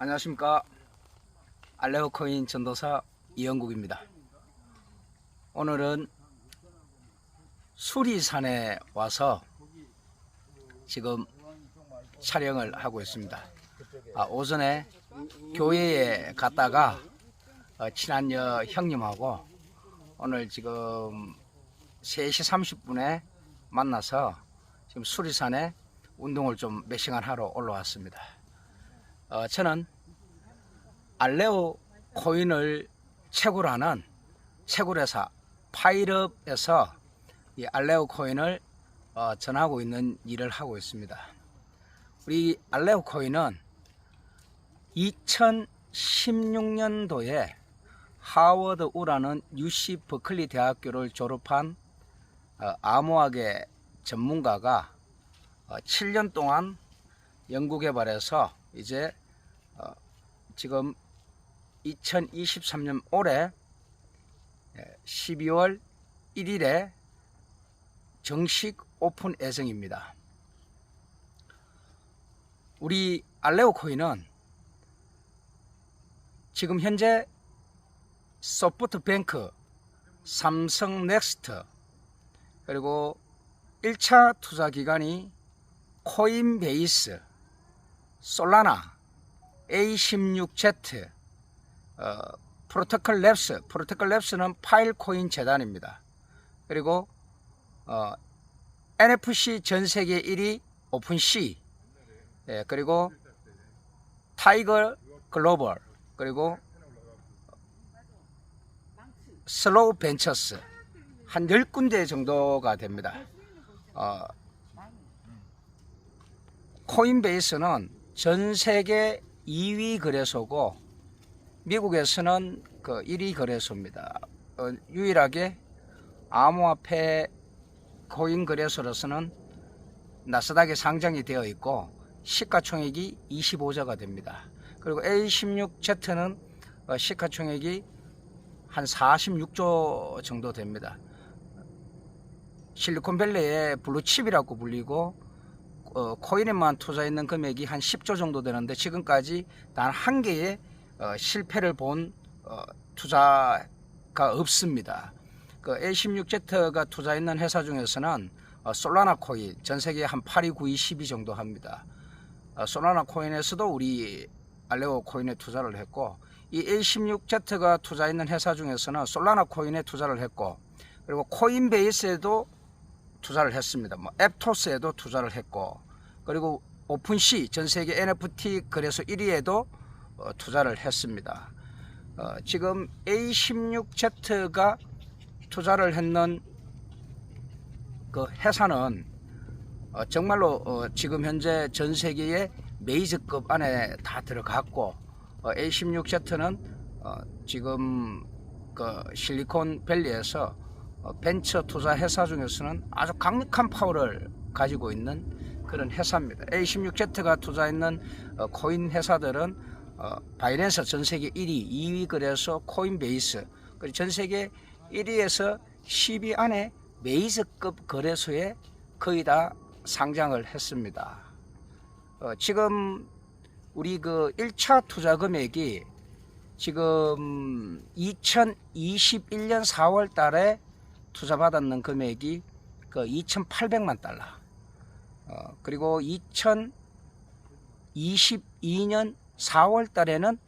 안녕하십니까 알레오 코인 전도사 이영국입니다. 오늘은 수리산에 와서 지금 촬영을 하고 있습니다. 아, 오전에 교회에 갔다가 어, 친한 여 형님하고 오늘 지금 3시 30분에 만나서 지금 수리산에 운동을 좀 몇 시간 하러 올라왔습니다. 어, 저는 알레오 코인을 채굴 하는 채굴회사 파이럽에서 이 알레오 코인을 어, 전하고 있는 일을 하고 있습니다. 우리 알레오 코인은 2016년도에 하워드 우라는 UC 버클리 대학교를 졸업한 어, 암호학의 전문가가 어, 7년 동안 연구 개발해서 이제 어, 지금 2023년 올해 12월 1일에 정식 오픈 예정입니다. 우리 알레오 코인은 지금 현재 소프트뱅크, 삼성 넥스트 그리고 1차 투자 기관이 코인베이스, 솔라나, A16Z, 어, 프로토콜 랩스, 프로토콜 랩스는 파일 코인 재단입니다. 그리고 어, NFC 전 세계 1위 오픈시, 예, 그리고 타이거 글로벌, 그리고 슬로우 벤처스 한 10군데 정도가 됩니다. 어, 코인베이스는 전 세계 2위 거래소고 미국에서는 그 1위 거래소입니다. 어, 유일하게 암호화폐 코인 거래소로서는 나스닥에 상장이 되어 있고 시가총액이 25조가 됩니다. 그리고 A16Z는 어, 시가총액이 한 46조 정도 됩니다. 실리콘밸리의 블루칩이라고 불리고 어, 코인에만 투자했는 금액이 한 10조 정도 되는데 지금까지 단 한 개의 어, 실패를 본 어, 투자가 없습니다. 그 A16Z가 투자했는 회사 중에서는 어, 솔라나 코인 전 세계 한 8위, 9위, 10위 정도 합니다. 어, 솔라나 코인에서도 우리 알레오 코인에 투자를 했고 이 A16Z가 투자했는 회사 중에서는 솔라나 코인에 투자를 했고 그리고 코인베이스에도 투자를 했습니다. 뭐 앱토스에도 투자를 했고 그리고 오픈시 전 세계 NFT 거래소 1위에도 어, 투자를 했습니다. 어, 지금 A16Z가 투자를 했는 그 회사는 어, 정말로 어, 지금 현재 전 세계의 메이저급 안에 다 들어갔고 어, A16Z는 어, 지금 그 실리콘밸리에서 어, 벤처 투자 회사 중에서는 아주 강력한 파워를 가지고 있는 그런 회사입니다. A16Z가 투자했는 어, 코인 회사들은 어, 바이낸스 전 세계 1위, 2위 거래소 코인베이스 그리고 전 세계 1위에서 10위 안에 메이저급 거래소에 거의 다 상장을 했습니다. 어, 지금 우리 그 1차 투자 금액이 지금 2021년 4월 달에 투자 받았는 금액이 그 2,800만 달러. 어, 그리고 2022년 4월 달에는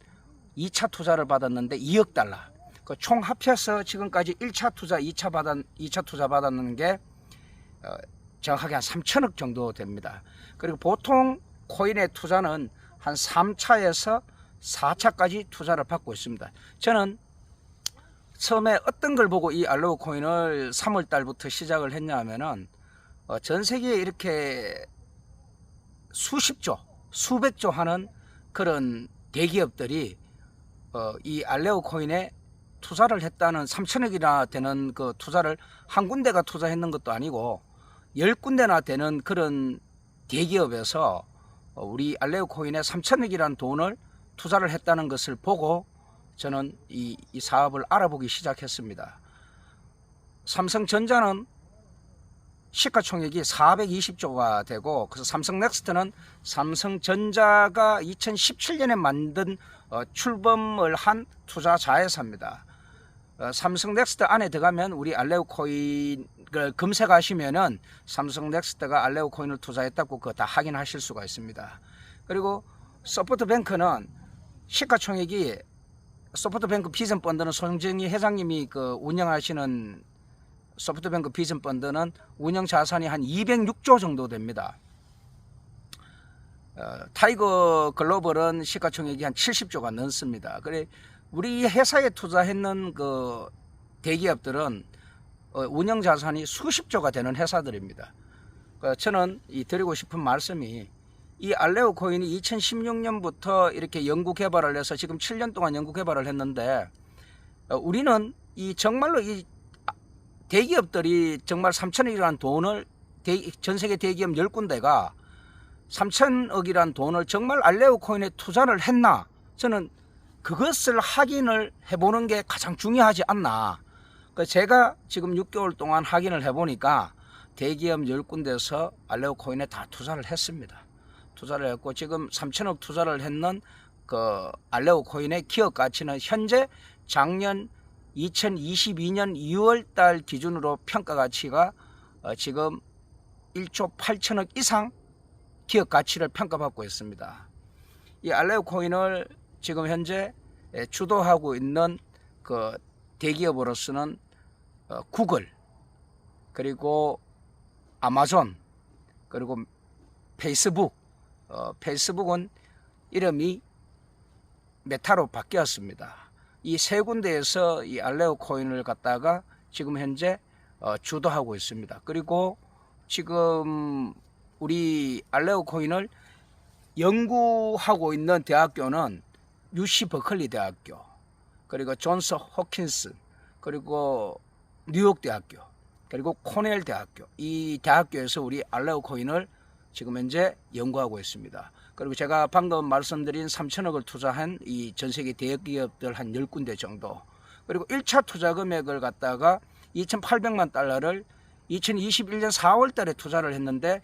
2차 투자를 받았는데 2억 달러. 그 총 합해서 지금까지 1차 투자, 2차 받았 2차 투자 받았는 게 어, 정확하게 한 3천억 정도 됩니다. 그리고 보통 코인의 투자는 한 3차에서 4차까지 투자를 받고 있습니다. 저는 처음에 어떤 걸 보고 이 알로우 코인을 3월 달부터 시작을 했냐 하면은 어, 전 세계에 이렇게 수십조, 수백조 하는 그런 대기업들이 어, 이 알레오 코인에 투자를 했다는 3천억이나 되는 그 투자를 한 군데가 투자했는 것도 아니고 열 군데나 되는 그런 대기업에서 어, 우리 알레오 코인에 3천억이라는 돈을 투자를 했다는 것을 보고 저는 이, 이 사업을 알아보기 시작했습니다. 삼성전자는 시가총액이 420조가 되고 그래서 삼성넥스트는 삼성전자가 2017년에 만든 어, 출범을 한 투자 자회사입니다. 어, 삼성넥스트 안에 들어가면 우리 알레오 코인을 검색하시면은 삼성넥스트가 알레오 코인을 투자했다고 그거 다 확인하실 수가 있습니다. 그리고 서포트뱅크는 시가총액이 소프트뱅크 비전 펀드는 손정희 회장님이 그 운영하시는 소프트뱅크 비전 펀드는 운영 자산이 한 206조 정도 됩니다. 어, 타이거 글로벌은 시가총액이 한 70조가 넘습니다. 그래 우리 회사에 투자했는 그 대기업들은 어, 운영 자산이 수십조가 되는 회사들입니다. 그 저는 이 드리고 싶은 말씀이 이 알레오 코인이 2016년부터 이렇게 연구 개발을 해서 지금 7년 동안 연구 개발을 했는데 어, 우리는 이 정말로 이 대기업들이 정말 3천억이라는 돈을 대- 전 세계 대기업 10군데가 3천억이라는 돈을 정말 알레오 코인에 투자를 했나 저는 그것을 확인을 해보는 게 가장 중요하지 않나 그 제가 지금 6개월 동안 확인을 해보니까 대기업 10군데에서 알레오 코인에 다 투자를 했습니다. 투자를 했고 지금 3천억 투자를 했는 그 알레오 코인의 기업 가치는 현재 작년 2022년 2월 달 기준으로 평가 가치가 어, 지금 1조 8천억 이상 기업 가치를 평가받고 있습니다. 이 알레오 코인을 지금 현재 에, 주도하고 있는 그 대기업으로서는 어, 구글 그리고 아마존 그리고 페이스북 어, 페이스북은 이름이 메타로 바뀌었습니다. 이 세 군데에서 이 알레오 코인을 갖다가 지금 현재 어, 주도하고 있습니다. 그리고 지금 우리 알레오 코인을 연구하고 있는 대학교는 UC 버클리 대학교, 그리고 존스 호킨스, 그리고 뉴욕 대학교, 그리고 코넬 대학교. 이 대학교에서 우리 알레오 코인을 지금 현재 연구하고 있습니다. 그리고 제가 방금 말씀드린 3천억을 투자한 이 전 세계 대기업들 한 10군데 정도. 그리고 1차 투자 금액을 갖다가 2,800만 달러를 2021년 4월 달에 투자를 했는데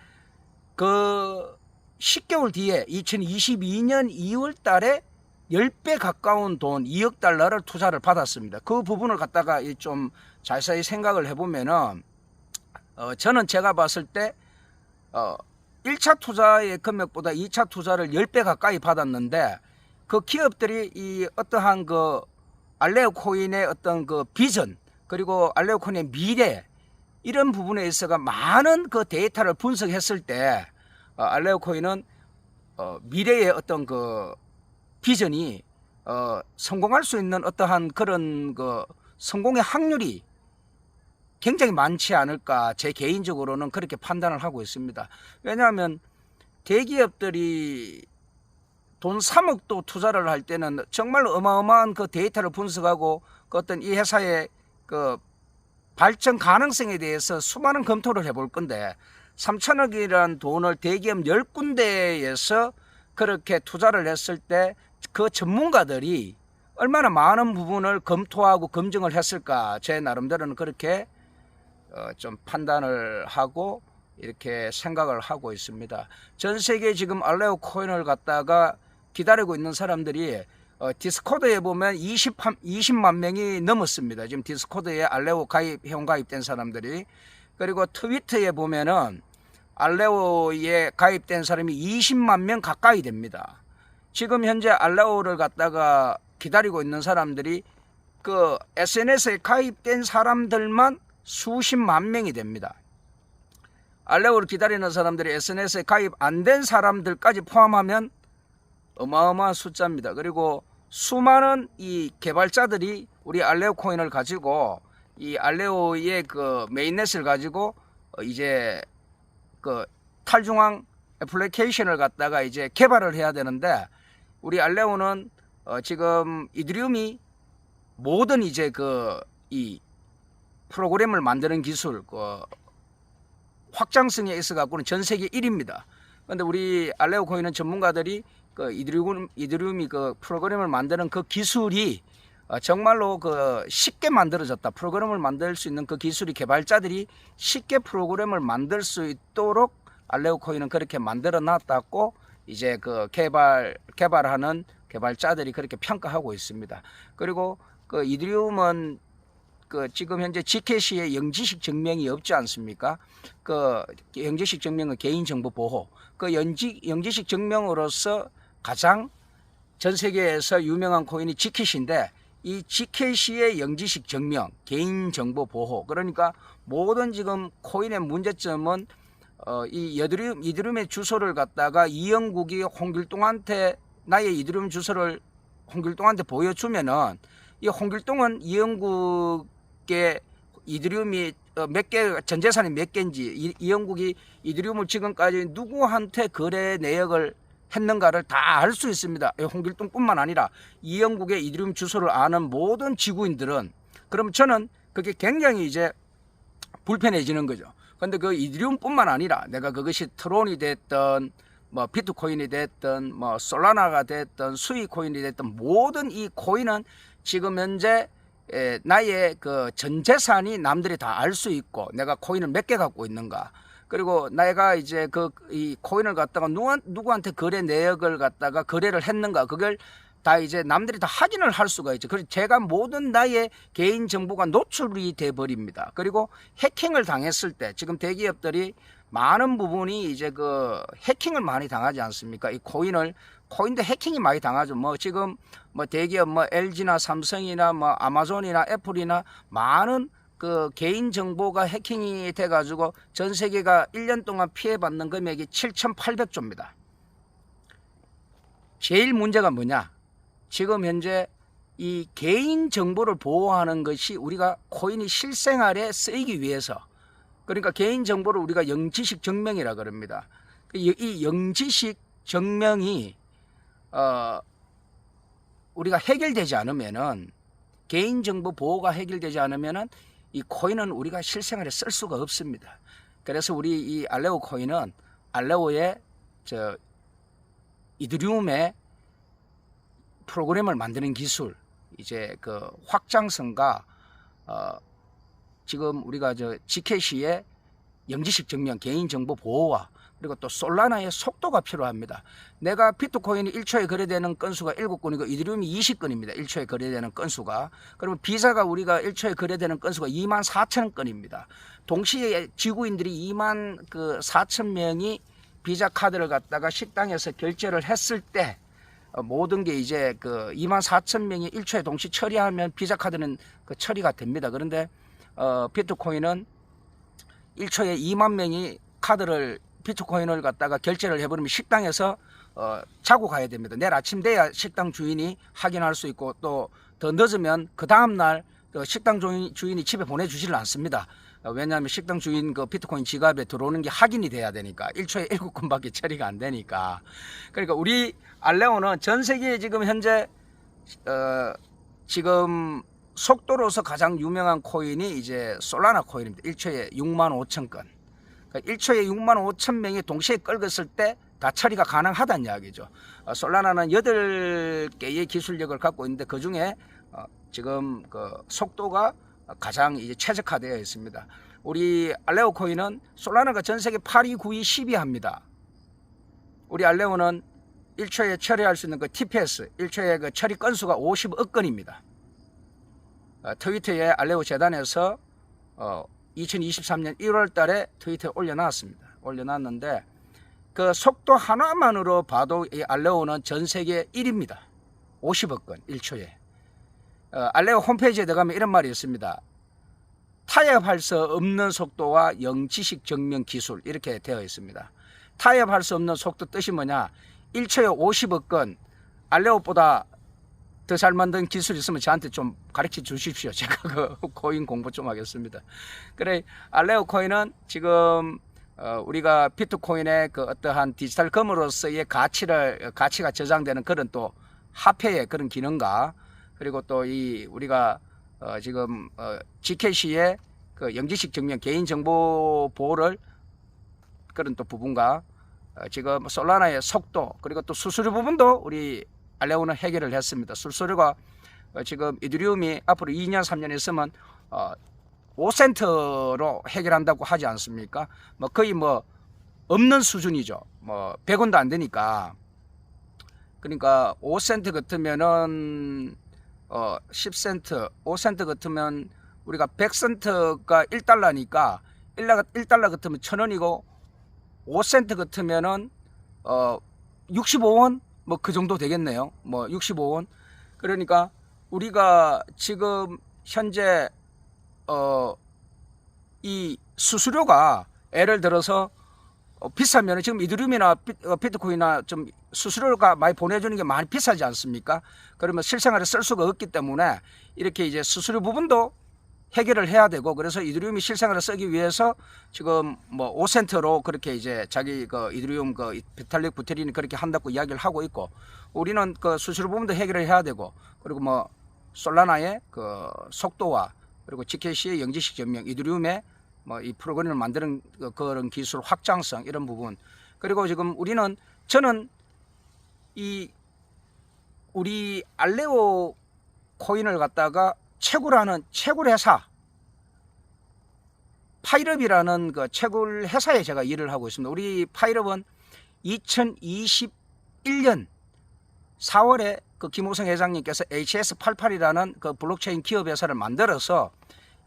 그 10개월 뒤에 2022년 2월 달에 10배 가까운 돈 2억 달러를 투자를 받았습니다. 그 부분을 갖다가 이좀 자세히 생각을 해보면은 어, 저는 제가 봤을 때 어, 1차 투자의 금액보다 2차 투자를 10배 가까이 받았는데 그 기업들이 이 어떠한 그 알레오 코인의 어떤 그 비전 그리고 알레오 코인의 미래 이런 부분에 있어가 많은 그 데이터를 분석했을 때 어, 알레오 코인은 어, 미래의 어떤 그 비전이 어, 성공할 수 있는 어떠한 그런 그 성공의 확률이 굉장히 많지 않을까 제 개인적으로는 그렇게 판단을 하고 있습니다. 왜냐하면 대기업들이 돈 3억도 투자를 할 때는 정말 어마어마한 그 데이터를 분석하고 그 어떤 이 회사의 그 발전 가능성에 대해서 수많은 검토를 해볼 건데 3천억이라는 돈을 대기업 10군데에서 그렇게 투자를 했을 때 그 전문가들이 얼마나 많은 부분을 검토하고 검증을 했을까 제 나름대로는 그렇게 어, 좀 판단을 하고 이렇게 생각을 하고 있습니다. 전 세계 지금 알레오 코인을 갖다가 기다리고 있는 사람들이 어, 디스코드에 보면 20, 20만 명이 넘었습니다. 지금 디스코드에 알레오 가입, 회원 가입된 사람들이. 그리고 트위터에 보면은 알레오에 가입된 사람이 20만 명 가까이 됩니다. 지금 현재 알레오를 갖다가 기다리고 있는 사람들이 그 SNS에 가입된 사람들만 수십만 명이 됩니다. 알레오를 기다리는 사람들이 SNS에 가입 안 된 사람들까지 포함하면 어마어마한 숫자입니다. 그리고 수많은 이 개발자들이 우리 알레오 코인을 가지고 이 알레오의 그 메인넷을 가지고 어, 이제 그 탈중앙 애플리케이션을 갖다가 이제 개발을 해야 되는데 우리 알레오는 어 지금 이드리움이 모든 이제 그 이 프로그램을 만드는 기술 그 확장성에 있어 갖고는 전 세계 1위입니다. 그런데 우리 알레오 코인은 전문가들이 그 이드리움 이드리움이 그 프로그램을 만드는 그 기술이 어, 정말로 그 쉽게 만들어졌다. 프로그램을 만들 수 있는 그 기술이 개발자들이 쉽게 프로그램을 만들 수 있도록 알레오 코인은 그렇게 만들어 놨다고 이제 그 개발 개발하는 개발자들이 그렇게 평가하고 있습니다. 그리고 그 이드리움은 그 지금 현재 지켓시에 영지식 증명이 없지 않습니까? 그 영지식 증명은 개인 정보 보호. 그 영지 영지식 증명으로서 가장 전 세계에서 유명한 코인이 지켓인데 이 지켓시의 영지식 증명, 개인 정보 보호. 그러니까 모든 지금 코인의 문제점은 어, 이 여드름, 이드름의 주소를 갖다가 이영국이 홍길동한테 나의 이드름 주소를 홍길동한테 보여주면은 이 홍길동은 이영국 의 이드리움이 어, 몇 개, 전 재산이 몇 개인지 이, 이영국이 이드리움을 지금까지 누구한테 거래 내역을 했는가를 다 알 수 있습니다. 이 홍길동뿐만 아니라 이영국의 이드리움 주소를 아는 모든 지구인들은 그럼 저는 그게 굉장히 이제 불편해지는 거죠. 근데 그 이드리움뿐만 아니라 내가 그것이 트론이 됐던 뭐 비트코인이 됐던 뭐 솔라나가 됐던 수익 코인이 됐던 모든 이 코인은 지금 현재 에, 나의 그 전 재산이 남들이 다 알 수 있고 내가 코인을 몇 개 갖고 있는가 그리고 내가 이제 그 이 코인을 갖다가 누구, 누구한테 거래 내역을 갖다가 거래를 했는가 그걸 다 이제 남들이 다 확인을 할 수가 있죠. 그래서 제가 모든 나의 개인 정보가 노출이 돼 버립니다. 그리고 해킹을 당했을 때 지금 대기업들이 많은 부분이 이제 그 해킹을 많이 당하지 않습니까? 이 코인을 코인도 해킹이 많이 당하죠. 뭐 지금 뭐 대기업 뭐 LG나 삼성이나 뭐 아마존이나 애플이나 많은 그 개인 정보가 해킹이 돼 가지고 전 세계가 1년 동안 피해 받는 금액이 7,800조입니다. 제일 문제가 뭐냐? 지금 현재 이 개인 정보를 보호하는 것이 우리가 코인이 실생활에 쓰이기 위해서 그러니까 개인 정보를 우리가 영지식 증명이라 그럽니다. 이, 이 영지식 증명이 어 우리가 해결되지 않으면은 개인 정보 보호가 해결되지 않으면은 이 코인은 우리가 실생활에 쓸 수가 없습니다. 그래서 우리 이 알레오 코인은 알레오의 저 이드리움의 프로그램을 만드는 기술 이제 그 확장성과 어 지금 우리가 저 지켓시의 영지식 증명 개인 정보 보호와 그리고 또 솔라나의 속도가 필요합니다. 내가 비트코인이 1초에 거래되는 건수가 7건이고 이드리움이 20건입니다. 1초에 거래되는 건수가. 그러면 비자가 우리가 1초에 거래되는 건수가 2만 4천 건입니다. 동시에 지구인들이 2만 그 4천 명이 비자 카드를 갖다가 식당에서 결제를 했을 때 어, 모든 게 이제 그 2만 4천 명이 1초에 동시 처리하면 비자 카드는 그 처리가 됩니다. 그런데 어 비트코인은 1초에 2만 명이 카드를 비트코인을 갖다가 결제를 해버리면 식당에서 어, 자고 가야 됩니다. 내일 아침 돼야 식당 주인이 확인할 수 있고 또 더 늦으면 그 다음날 그 식당 주인, 주인이 집에 보내주지를 않습니다. 어, 왜냐하면 식당 주인 그 비트코인 지갑에 들어오는 게 확인이 돼야 되니까 1초에 7건밖에 처리가 안 되니까 그러니까 우리 알레오는 전 세계에 지금 현재 어, 지금 속도로서 가장 유명한 코인이 이제 솔라나 코인입니다. 1초에 6만 5천 건. 그러니까 1초에 6만 5천 명이 동시에 끌었을 때 다 처리가 가능하다는 이야기죠. 어, 솔라나는 8개의 기술력을 갖고 있는데 그 중에 어, 지금 그 속도가 가장 이제 최적화되어 있습니다. 우리 알레오 코인은 솔라나가 전 세계 8위, 9위, 10위 합니다. 우리 알레오는 1초에 처리할 수 있는 그 TPS, 1초에 그 처리 건수가 50억 건입니다. 어, 트위터에 알레오 재단에서 어, 2023년 1월 달에 트위터에 올려놨습니다. 올려놨는데 그 속도 하나만으로 봐도 이 알레오는 전 세계 1위입니다. 50억 건 1초에. 어, 알레오 홈페이지에 들어가면 이런 말이 있습니다. 타협할 수 없는 속도와 영지식 증명 기술 이렇게 되어 있습니다. 타협할 수 없는 속도 뜻이 뭐냐? 1초에 50억 건 알레오보다 더 잘 만든 기술이 있으면 저한테 좀 가르쳐 주십시오. 제가 그 코인 공부 좀 하겠습니다. 그래 알레오 코인은 지금 어, 우리가 비트코인의 그 어떠한 디지털 금으로서의 가치를 가치가 저장되는 그런 또 화폐의 그런 기능과 그리고 또 이 우리가 어, 지금 어, GKC의 그 영지식 증명 개인 정보 보호를 그런 또 부분과 어, 지금 솔라나의 속도 그리고 또 수수료 부분도 우리 알레오는 해결을 했습니다. 수수료가 어, 지금 이드리움이 앞으로 2년 3년 있으면 어, 5센트로 해결한다고 하지 않습니까? 뭐 거의 뭐 없는 수준이죠. 뭐 100원도 안 되니까. 그러니까 5센트 같으면은 어 10센트, 5센트 같으면 우리가 100센트가 1달러니까 1달러, 1달러 같으면 1000원이고 5센트 같으면은 어 65원 뭐 그 정도 되겠네요. 뭐 65원. 그러니까 우리가 지금 현재 어 이 수수료가 예를 들어서 어, 비싸면 지금 이드리움이나 비, 어, 비트코인이나 좀 수수료가 많이 보내주는 게 많이 비싸지 않습니까? 그러면 실생활에 쓸 수가 없기 때문에 이렇게 이제 수수료 부분도 해결을 해야 되고 그래서 이드리움이 실생활에 쓰기 위해서 지금 뭐 5센트로 그렇게 이제 자기 그 이드리움 그 비탈릭 부테린이 그렇게 한다고 이야기를 하고 있고 우리는 그 수수료 부분도 해결을 해야 되고 그리고 뭐 솔라나의 그 속도와 그리고 GKC의 영지식 증명 이드리움의 뭐 이 프로그램을 만드는 그- 그런 기술 확장성 이런 부분. 그리고 지금 우리는 저는 이 우리 알레오 코인을 갖다가 채굴하는 채굴 회사 파이럽이라는 그 채굴 회사에 제가 일을 하고 있습니다. 우리 파이럽은 2021년 4월에 그 김호성 회장님께서 HS88이라는 그 블록체인 기업 회사를 만들어서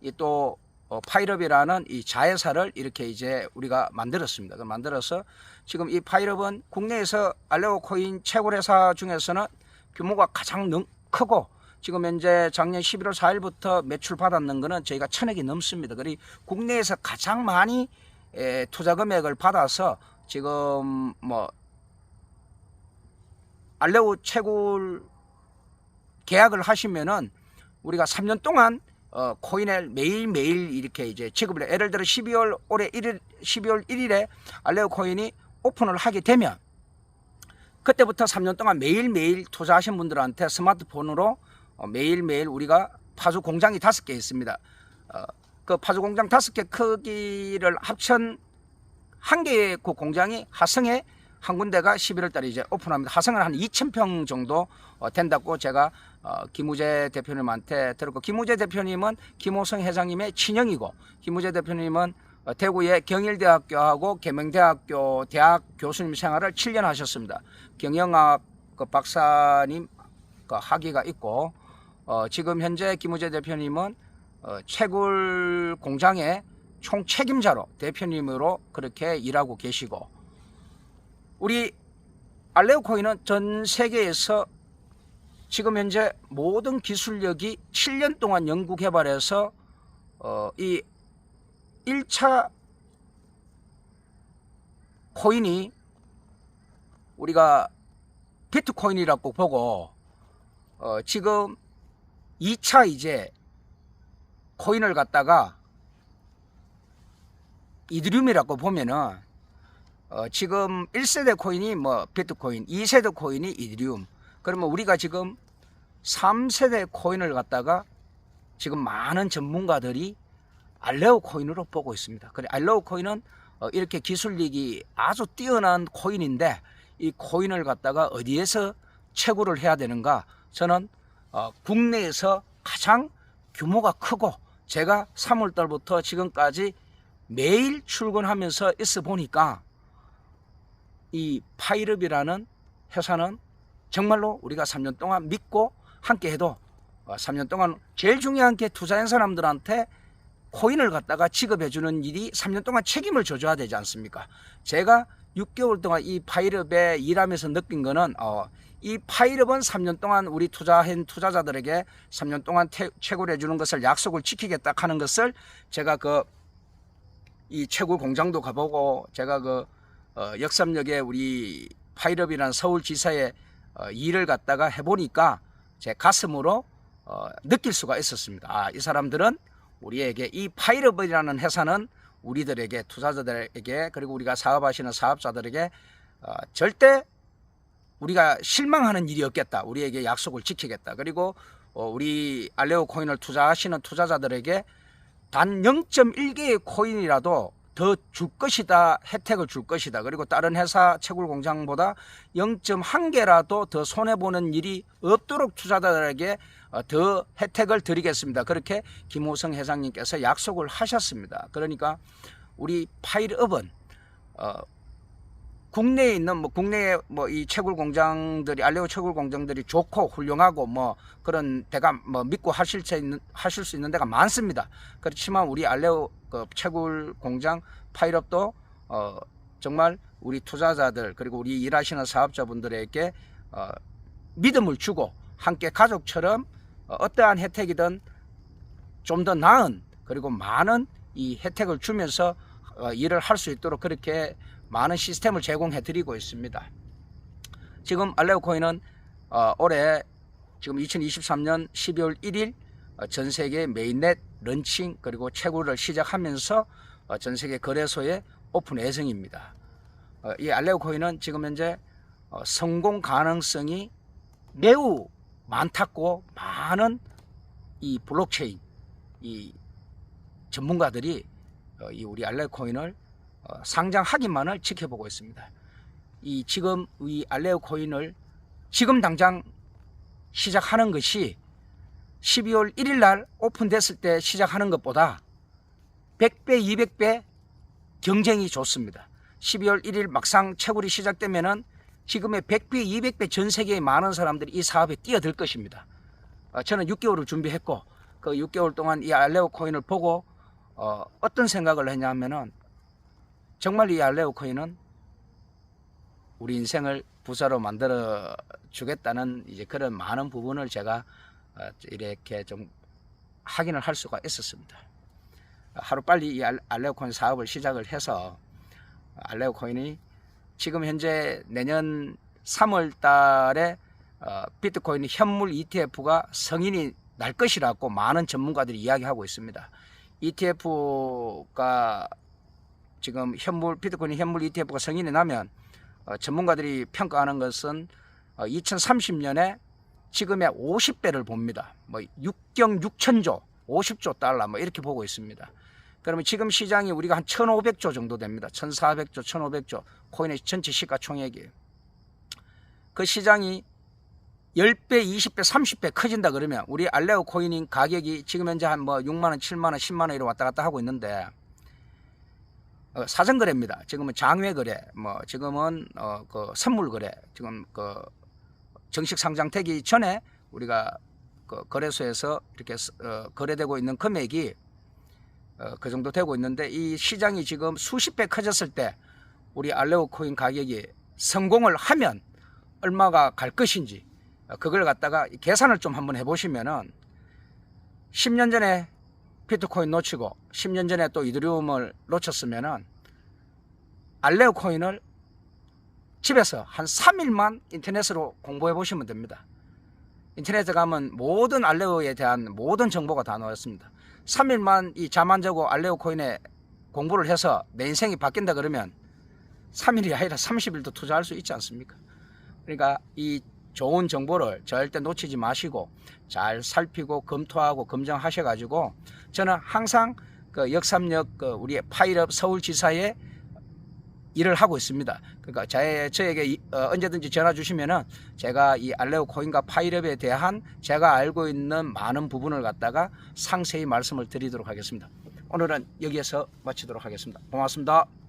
이또 어, 파이럽이라는 이 자회사를 이렇게 이제 우리가 만들었습니다. 그 만들어서 지금 이 파이럽은 국내에서 알레오 코인 채굴 회사 중에서는 규모가 가장 능- 크고 지금 현재 작년 11월 4일부터 매출 받았는 거는 저희가 천억이 넘습니다. 그리고 국내에서 가장 많이 에, 투자 금액을 받아서 지금 뭐 알레오 채굴 계약을 하시면은 우리가 3년 동안 어, 코인을 매일매일 이렇게 이제 지급을 해. 예를 들어 12월 올해 1일 12월 1일에 알레오 코인이 오픈을 하게 되면 그때부터 3년 동안 매일매일 투자하신 분들한테 스마트폰으로 어, 매일매일 우리가 파주 공장이 다섯 개 있습니다. 어, 그 파주 공장 다섯 개 크기를 합천 한 개의 그 공장이 하성에 한 군데가 11월 달에 이제 오픈합니다. 하성은 한 2,000평 정도 어, 된다고 제가 어, 김우재 대표님한테 들었고 김우재 대표님은 김호성 회장님의 친형이고 김우재 대표님은 어, 대구의 경일대학교하고 계명대학교 대학 교수님 생활을 7년 하셨습니다. 경영학 그 박사님 그 학위가 있고 어, 지금 현재 김우재 대표님은 어, 채굴 공장의 총 책임자로 대표님으로 그렇게 일하고 계시고 우리 알레오 코인은 전 세계에서 지금 현재 모든 기술력이 7년 동안 연구 개발해서 어, 이 1차 코인이 우리가 비트코인이라고 보고 어, 지금 2차 이제 코인을 갖다가 이드리움이라고 보면은 어, 지금 1세대 코인이 뭐 비트코인, 2세대 코인이 이드리움. 그러면 우리가 지금 3세대 코인을 갖다가 지금 많은 전문가들이 알레오 코인으로 보고 있습니다. 그래 알레오 코인은 어, 이렇게 기술력이 아주 뛰어난 코인인데 이 코인을 갖다가 어디에서 채굴을 해야 되는가? 저는 어, 국내에서 가장 규모가 크고 제가 3월 달부터 지금까지 매일 출근하면서 있어 보니까 이 파이럽이라는 회사는 정말로 우리가 3년 동안 믿고 함께 해도 어, 3년 동안 제일 중요한 게 투자한 사람들한테 코인을 갖다가 지급해 주는 일이 3년 동안 책임을 져줘야 되지 않습니까? 제가 6개월 동안 이 파이럽에 일하면서 느낀 거는 어, 이 파이럽은 3년 동안 우리 투자한 투자자들에게 3년 동안 태, 채굴해 주는 것을 약속을 지키겠다 하는 것을 제가 그 이 채굴 공장도 가보고 제가 그 어, 역삼역에 우리 파이럽이라는 서울지사의 어, 일을 갖다가 해보니까 제 가슴으로 어, 느낄 수가 있었습니다. 아, 이 사람들은 우리에게 이 파이럽이라는 회사는 우리들에게 투자자들에게 그리고 우리가 사업하시는 사업자들에게 어, 절대 우리가 실망하는 일이 없겠다. 우리에게 약속을 지키겠다. 그리고 어, 우리 알레오 코인을 투자하시는 투자자들에게 단 0.1개의 코인이라도 더 줄 것이다 혜택을 줄 것이다 그리고 다른 회사 채굴 공장보다 0.1개라도 더 손해 보는 일이 없도록 투자자들에게 어, 더 혜택을 드리겠습니다 그렇게 김호성 회장님께서 약속을 하셨습니다 그러니까 우리 파일업은 어, 국내에 있는 뭐 국내에 뭐 이 채굴 공장들이 알레오 채굴 공장들이 좋고 훌륭하고 뭐 그런 데가 뭐 믿고 하실 수 있는 하실 수 있는 데가 많습니다. 그렇지만 우리 알레오 그 채굴 공장 파일업도 어 정말 우리 투자자들 그리고 우리 일하시는 사업자분들에게 어 믿음을 주고 함께 가족처럼 어, 어떠한 혜택이든 좀 더 나은 그리고 많은 이 혜택을 주면서 어, 일을 할 수 있도록 그렇게 많은 시스템을 제공해 드리고 있습니다. 지금 알레오 코인은 어, 올해 지금 2023년 12월 1일 어, 전 세계 메인넷 런칭 그리고 채굴을 시작하면서 어, 전 세계 거래소에 오픈 예정입니다. 어, 이 알레오 코인은 지금 현재 어, 성공 가능성이 매우 많다고 많은 이 블록체인 이 전문가들이 어, 이 우리 알레오 코인을 어, 상장 하기만을 지켜보고 있습니다. 이 지금 이 알레오 코인을 지금 당장 시작하는 것이 12월 1일 날 오픈됐을 때 시작하는 것보다 100배, 200배 경쟁이 좋습니다. 12월 1일 막상 채굴이 시작되면은 지금의 100배, 200배 전 세계의 많은 사람들이 이 사업에 뛰어들 것입니다. 어, 저는 6개월을 준비했고 그 6개월 동안 이 알레오 코인을 보고 어, 어떤 생각을 했냐면은 정말 이 알레오 코인은 우리 인생을 부자로 만들어 주겠다는 이제 그런 많은 부분을 제가 어, 이렇게 좀 확인을 할 수가 있었습니다. 하루 빨리 이 알- 알레오 코인 사업을 시작을 해서 알레오 코인이 지금 현재 내년 3월 달에 어, 비트코인 현물 ETF가 성인이 날 것이라고 많은 전문가들이 이야기하고 있습니다. ETF가 지금 현물 비트코인 현물 ETF가 성인이 나면 어, 전문가들이 평가하는 것은 어, 2030년에 지금의 50배를 봅니다. 뭐 6경 6천조, 50조 달러 뭐 이렇게 보고 있습니다. 그러면 지금 시장이 우리가 한 1,500조 정도 됩니다. 1,400조, 1,500조 코인의 전체 시가총액이에요. 그 시장이 10배, 20배, 30배 커진다 그러면 우리 알레오 코인인 가격이 지금 현재 한 뭐 6만 원, 7만 원, 10만 원 이렇게 왔다 갔다 하고 있는데 어, 사전 거래입니다. 지금은 장외 거래, 뭐 지금은 어, 그 선물 거래, 지금 그 정식 상장 되기 전에 우리가 그 거래소에서 이렇게 어, 거래되고 있는 금액이 어, 그 정도 되고 있는데 이 시장이 지금 수십 배 커졌을 때 우리 알레오 코인 가격이 성공을 하면 얼마가 갈 것인지 어, 그걸 갖다가 계산을 좀 한번 해보시면은 10년 전에 비트코인 놓치고 10년 전에 또 이더리움을 놓쳤으면은 알레오 코인을 집에서 한 3일만 인터넷으로 공부해 보시면 됩니다. 인터넷에 가면 모든 알레오에 대한 모든 정보가 다 나와 있습니다. 3일만 이잠안 자고 알레오 코인에 공부를 해서 내 인생이 바뀐다 그러면 3일이 아니라 30일도 투자할 수 있지 않습니까? 그러니까 이 좋은 정보를 절대 놓치지 마시고 잘 살피고 검토하고 검증하셔 가지고 저는 항상 그 역삼역 그 우리 파일업 서울지사에 일을 하고 있습니다. 그러니까 제, 저에게 이- 어, 언제든지 전화 주시면은 제가 이 알레오 코인과 파일업에 대한 제가 알고 있는 많은 부분을 갖다가 상세히 말씀을 드리도록 하겠습니다. 오늘은 여기에서 마치도록 하겠습니다. 고맙습니다.